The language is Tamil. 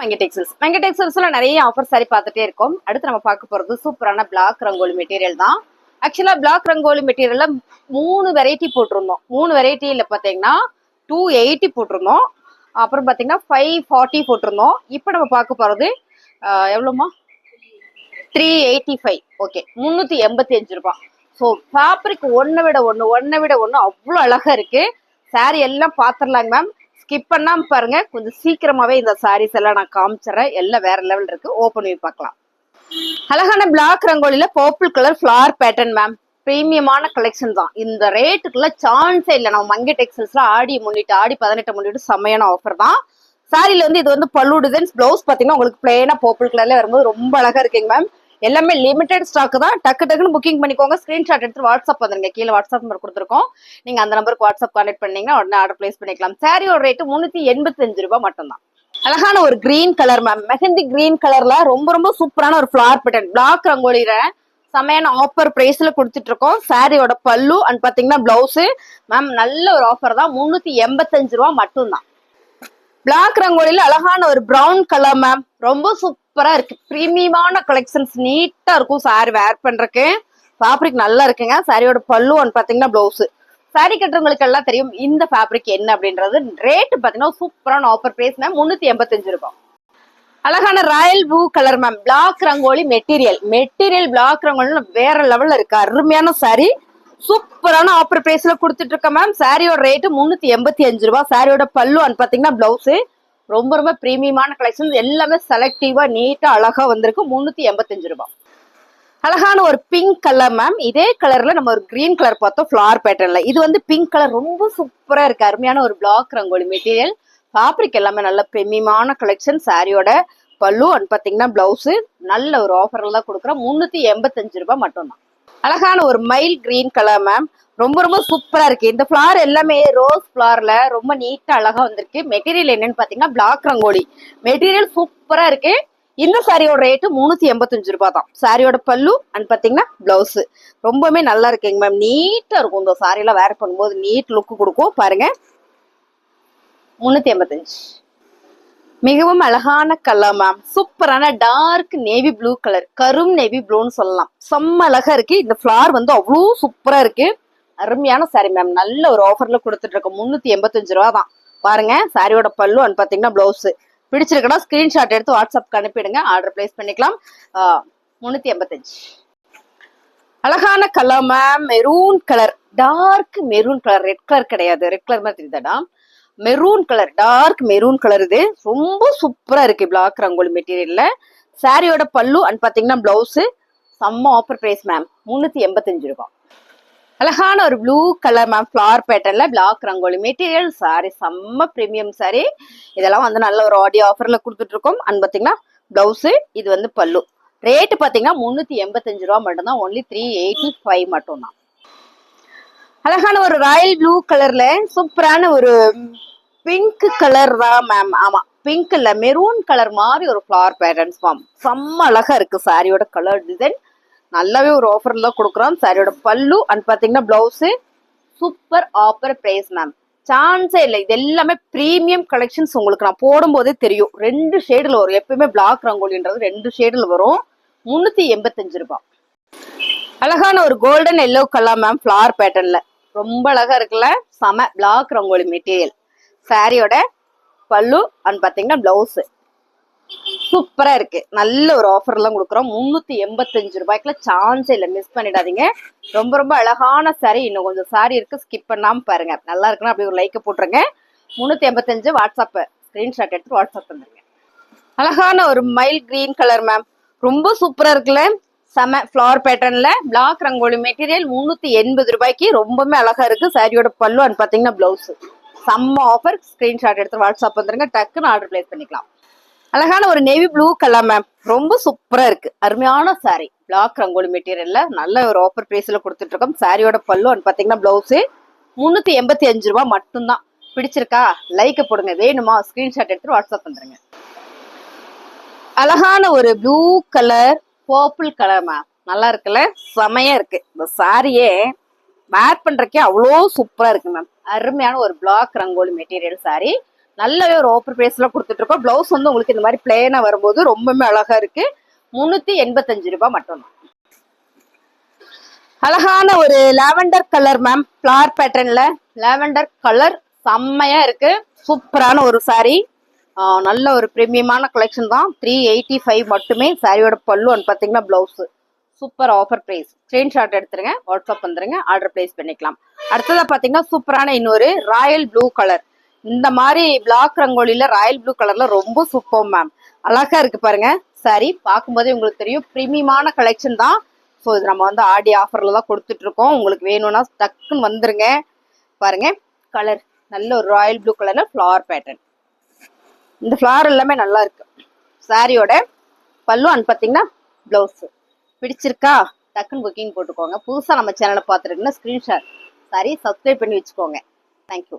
வெங்க டெக்ஸ்டைல்ஸ் நிறைய ஆஃபர் சாரி பார்த்துட்டே இருக்கோம். அடுத்து நம்ம பார்க்க போறது சூப்பரான பிளாக் ரங்கோலி மெட்டீரியல் தான். ஆக்சுவலா பிளாக் ரங்கோலி மெட்டீரியல்ல மூணு வெரைட்டி போட்டிருந்தோம். மூணு வெரைட்டியில பாத்தீங்கன்னா டூ எயிட்டி போட்டிருந்தோம். அப்புறம் பாத்தீங்கன்னா ஃபைவ் ஃபார்ட்டி போட்டிருந்தோம். இப்போ நம்ம பார்க்க போறது எவ்வளோமா த்ரீ எயிட்டி ஃபைவ் ஓகே முந்நூற்றி எண்பத்தி அஞ்சு ரூபாய். ஸோ ஃபேப்ரிக் ஒன்றை விட ஒன்று ஒன்றை விட ஒன்று அவ்வளோ அழகாக இருக்கு. சாரி எல்லாம் பார்த்துடலாங்க மேம் ஸ்கிப் பண்ணாம பாருங்க. கொஞ்சம் சீக்கிரமாவே இந்த சாரீஸ் எல்லாம் நான் காமிச்சிடறேன். எல்லாம் வேற லெவல் இருக்கு. ஓப்பன் பண்ணி பார்க்கலாம். அழகான black ரங்கோலியில purple colour flower pattern ma'am ப்ரீமியமான collection தான். இந்த ரேட்டுக்குள்ள சான்ஸே இல்லை. நம்ம மங்கை டெக்ஸ்டைல்ஸ்ல ஆடி முன்னிட்டு ஆடி பதினெட்டு முன்னிட்டு செம்மையான ஆஃபர் தான். சாரில வந்து இது வந்து பல்லு டிசைன்ஸ் பிளவுஸ் பாத்தீங்கன்னா உங்களுக்கு பிளேனா பர்பிள் கலர்ல வரும்போது ரொம்ப அழகா இருக்குங்க மேம் எல்லாமே லிமிடெட் ஸ்டாக் தான். டக்கு டக்குன்னு புக்கிங் பண்ணிக்கோங்க. ஸ்கிரீன்ஷாட் எடுத்து வாட்ஸ்அப் வந்துருங்க. கீழே வாட்ஸ்அப் நம்பர் கொடுத்துருக்கோம். நீங்க அந்த நம்பருக்கு வாட்ஸ்அப் கான்டெக்ட் பண்ணீங்கன்னா உடனே ஆர்டர் பிளேஸ் பண்ணிக்கலாம். சாரியோட ரேட்டு முன்னூத்தி எண்பத்தஞ்சு ரூபாய் மட்டும்தான் அழகான ஒரு green colour ma'am mehndi green கலர்ல ரொம்ப ரொம்ப சூப்பரான ஒரு ஃபிளார் பட்டன் பிளாக் ரங்கோலியில செமையான ஆஃபர் பிரைஸ்ல கொடுத்துட்டு இருக்கோம். சாரியோட பல்லு அண்ட் பாத்தீங்கன்னா பிளவுஸ் மேம் நல்ல ஒரு ஆஃபர் தான். முன்னூத்தி எண்பத்தஞ்சு ரூபா மட்டும்தான். பிளாக் ரங்கோலியில அழகான ஒரு ப்ரௌன் கலர் மேம் ரொம்ப சூப்பர் இருக்கு. ப்ரீமியமான கலெக்ஷன்ஸ் நீட்டா இருக்கும். சாரி வேர் பண்றதுக்கு. ஃபேப்ரிக் நல்லா இருக்குங்க. சாரியோட பல்லு ஒன் பாத்தீங்கன்னா பிளவுஸ் சாரி கட்டுறவங்களுக்கு எல்லாம் தெரியும் இந்த ஃபேப்ரிக் என்ன அப்படின்றது. ரேட்டு பாத்தீங்கன்னா சூப்பரான ஆஃபர் பிரைஸ் மேம் முன்னூத்தி எண்பத்தஞ்சு ரூபாய். அழகான royal blue colour ma'am block rangoli material material block rangoli வேற லெவல்ல இருக்கு. அருமையான சாரி சூப்பரான ஆஃபர் பிரைஸ்ல கொடுத்துட்டு இருக்க மேம் சாரியோட ரேட்டு முன்னூத்தி எண்பத்தி அஞ்சு ரூபாய். சாரியோட பல்லு அண்ட் பாத்தீங்கன்னா பிளவுஸ் ரொம்ப ரொம்ப ப்ரீமியமான கலெக்ஷன் எல்லாமே செலக்டிவா நீட்டா அழகா வந்திருக்கு. முன்னூத்தி எண்பத்தஞ்சு ரூபாய். அழகான ஒரு பிங்க் கலர் மேம் இதே கலர்ல நம்ம ஒரு கிரீன் கலர் பார்த்தோம் ஃபிளார் பேட்டர்ன்ல இது வந்து பிங்க் கலர் ரொம்ப சூப்பரா இருக்கு. அருமையான ஒரு பிளாக் ரங்கோலி மெட்டீரியல் ஃபேப்ரிக் எல்லாமே நல்ல பெமியமான கலெக்ஷன் சாரியோட பல்லு அண்ட் பாத்தீங்கன்னா பிளவுஸ் நல்ல ஒரு ஆஃபர்ல தான் கொடுக்குறோம். முன்னூத்தி எண்பத்தஞ்சு ரூபாய் மட்டும்தான். அழகான ஒரு மைல் கிரீன் கலர் மேம் ரொம்ப ரொம்ப சூப்பரா இருக்கு. இந்த ஃபிளார் எல்லாமே ரோஸ் ஃபிளார்ல ரொம்ப நீட்டா அழகா வந்திருக்கு. மெட்டீரியல் என்னன்னு பாத்தீங்கன்னா பிளாக் ரங்கோலி. மெட்டீரியல் சூப்பரா இருக்கு. இந்த சாரியோட ரேட்டு முந்நூற்றி எண்பத்தஞ்சு ரூபாய் தான். சாரியோட பல்லு அண்ட் பாத்தீங்கன்னா பிளவுஸ் ரொம்பவுமே நல்லா இருக்குங்க மேம் நீட்டா இருக்கும். இந்த சாரியெல்லாம் வேர் பண்ணும்போது நீட் லுக் கொடுக்கும். பாருங்க. முன்னூத்தி எண்பத்தஞ்சு. மிகவும் அழகான கலர் மேம் சூப்பரான டார்க் நேவி ப்ளூ கலர் கரும் நேவி ப்ளூன்னு சொல்லலாம். செம்ம அழகா இருக்கு. இந்த ஃபிளார் வந்து அவ்வளோ சூப்பரா இருக்கு. அருமையான சாரி மேம் நல்ல ஒரு ஆஃபர்ல கொடுத்துட்டு இருக்கோம். முன்னூத்தி எண்பத்தஞ்சு ரூபா தான். பாருங்க சாரியோட பல்லு அண்ட் பாத்தீங்கன்னா பிளவுஸ் பிடிச்சிருக்கனா ஸ்கிரீன்ஷாட் எடுத்து வாட்ஸ்அப்க்கு அனுப்பிடுங்க. ஆர்டர் பிளேஸ் பண்ணிக்கலாம். முன்னூத்தி எண்பத்தஞ்சு. அழகான colour ma'am maroon colour dark maroon colour red colour கிடையாது. ரெட் கலர் மாதிரி தெரியுதாடா? Maroon colour dark maroon colour இது. ரொம்ப சூப்பரா இருக்கு பிளாக் ரங்கோலி மெட்டீரியல்ல சாரியோட பல்லு அண்ட் பாத்தீங்கன்னா பிளவுஸ் செம்ம ஆஃபர் பிரைஸ் மேம் முன்னூத்தி எண்பத்தஞ்சு ரூபா அழகான ஒரு ப்ளூ கலர் மேம் ஃப்ளார் பேட்டர்ன்ல பிளாக் ரங்கோலி மெட்டீரியல் சாரி செம்ம ப்ரீமியம் சாரி இதெல்லாம் வந்து நல்ல ஒரு ஆடியோ ஆஃபர்ல கொடுத்துட்டு இருக்கோம். அண்ட் பாத்தீங்கன்னா பிளவுஸ் இது வந்து பல்லு. ரேட்டு பார்த்தீங்கன்னா முந்நூற்றி எண்பத்தஞ்சு ரூபா மட்டும்தான். ஒன்லி த்ரீ எயிட்டி ஃபைவ் மட்டும்தான். அழகான ஒரு ராயல் ப்ளூ கலர்ல சூப்பரான ஒரு பிங்க் கலர் தான் மேம் ஆமா பிங்க் இல்ல மெரூன் கலர் மாதிரி ஒரு ஃபிளவர் பேட்டர்ன்ஸ் மேம் செம்ம அழகா இருக்கு சாரியோட கலர் டிசைன் நல்லாவே ஒரு ஆஃபர்ல தான் கொடுக்குறோம். சாரியோட பல்லு அண்ட் பாத்தீங்கன்னா blouse super offer price ma'am சான்ஸே இல்லை. இது எல்லாமே ப்ரீமியம் கலெக்ஷன்ஸ் உங்களுக்கு நான் போடும்போதே தெரியும். ரெண்டு ஷேடில் வரும். எப்பயுமே பிளாக் ரங்கோலின்றது ரெண்டு ஷேடில் வரும். முந்நூற்றி எண்பத்தஞ்சு ரூபாய். அழகான ஒரு golden yellow colour ma'am flower பேட்டர்னில் ரொம்ப அழகா இருக்குல்ல? செம பிளாக் ரங்கோலி மெட்டீரியல் சாரியோட பல்லு அண்ட் பாத்தீங்கன்னா பிளவுஸ் சூப்பரா இருக்கு. நல்ல ஒரு ஆஃபர் எல்லாம் கொடுக்குறோம். முன்னூத்தி எண்பத்தஞ்சு ரூபாய்க்குள்ள சான்ஸே இல்லை. மிஸ் பண்ணிடாதீங்க. ரொம்ப ரொம்ப அழகான சாரி இன்னும் கொஞ்சம் சாரி இருக்கு. ஸ்கிப் பண்ணாம பாருங்க. நல்லா இருக்குன்னா அப்படியே ஒரு லைக்கை போட்டுருங்க. முன்னூத்தி எண்பத்தஞ்சு வாட்ஸ்அப் ஸ்கிரீன்ஷாட் எடுத்து வாட்ஸ்அப் பண்ணுங்க அழகான ஒரு மைல் கிரீன் கலர் மேம் ரொம்ப சூப்பரா இருக்குல்ல? செம ஃப்ளவர் பேட்டர்ன்ல பிளாக் ரங்கோலி மெட்டீரியல் முன்னூத்தி எண்பது ரூபாய்க்கு ரொம்பவுமே அழகா இருக்கு. சாரியோட பல்லு அண்ட் பாத்தீங்கன்னா பிளவுஸ் செம்ம ஆஃபர் ஸ்கிரீன்ஷாட் எடுத்து வாட்ஸ்அப் வந்துருங்க. டக்குன்னு ஆர்டர் பிளேஸ் பண்ணிக்கலாம். அழகான ஒரு நேவி ப்ளூ கலர் மேம் ரொம்ப சூப்பரா இருக்கு. அருமையான சாரி பிளாக் ரங்கோலி மெட்டீரியல்ல நல்ல ஒரு ஆஃபர் பிரைஸ்ல கொடுத்துட்டு இருக்கோம் சாரியோட பல்லு அண்ட் பாத்தீங்கன்னா பிளவுஸ் முன்னூத்தி எண்பத்தி அஞ்சு ரூபாய் மட்டும்தான். பிடிச்சிருக்கா? லைக் போடுங்க. வேணுமா? ஸ்கிரீன்ஷாட் எடுத்து வாட்ஸ்அப் வந்துருங்க. அழகான ஒரு blue colour purple colour ma'am நல்லா இருக்குல்ல? செமையா இருக்கு. இந்த சாரியே வேர் பண்றதுக்கே அவ்வளோ சூப்பரா இருக்கு மேம் அருமையான ஒரு பிளாக் ரங்கோலி மெட்டீரியல் சாரி நல்லாவே ஒரு ஓப்பர் பிரைஸ்ல கொடுத்துட்டு இருக்கோம் பிளவுஸ் வந்து உங்களுக்கு இந்த மாதிரி பிளேனா வரும்போது ரொம்பவுமே அழகா இருக்கு. முன்னூத்தி எண்பத்தஞ்சு ரூபாய் மட்டும் அழகான ஒரு லாவெண்டர் கலர் மேம் ஃபிளார் பேட்டர்ன்ல லாவெண்டர் கலர் செம்மையா இருக்கு. சூப்பரான ஒரு சாரி நல்ல ஒரு ப்ரீமியமான கலெக்ஷன் தான். த்ரீ எயிட்டி ஃபைவ் மட்டுமே சாரியோட பல்லு அண்ட் பார்த்தீங்கன்னா blouse super offer price screenshot எடுத்துருங்க வாட்ஸ்அப் வந்துருங்க ஆர்டர் ப்ளேஸ் பண்ணிக்கலாம். அடுத்ததாக பார்த்தீங்கன்னா சூப்பரான இன்னொரு ராயல் ப்ளூ கலர் இந்த மாதிரி பிளாக் ரங்கோலியில் ராயல் ப்ளூ கலரில் ரொம்ப சூப்பர் மேம் அழகா இருக்குது பாருங்க சாரி பார்க்கும்போதே உங்களுக்கு தெரியும் ப்ரீமியமான கலெக்ஷன் தான். ஸோ இது நம்ம வந்து ஆடி ஆஃபரில் தான் கொடுத்துட்ருக்கோம் உங்களுக்கு வேணும்னா டக்குன்னு வந்துருங்க. பாருங்க கலர் நல்ல ஒரு ராயல் ப்ளூ கலரில் ஃப்ளவர் பேட்டர்ன் இந்த ஃப்ளார் எல்லாமே நல்லா இருக்கு. சாரியோட பல்லு அண்ட் பார்த்தீங்கன்னா ப்ளவுஸு பிடிச்சிருக்கா? டக்குன்னு புக்கிங் போட்டுக்கோங்க. புதுசாக நம்ம சேனலை பார்த்துருக்குன்னா ஸ்க்ரீன்ஷாட் சாரி சப்ஸ்கிரைப் பண்ணி வச்சுக்கோங்க. தேங்க்யூ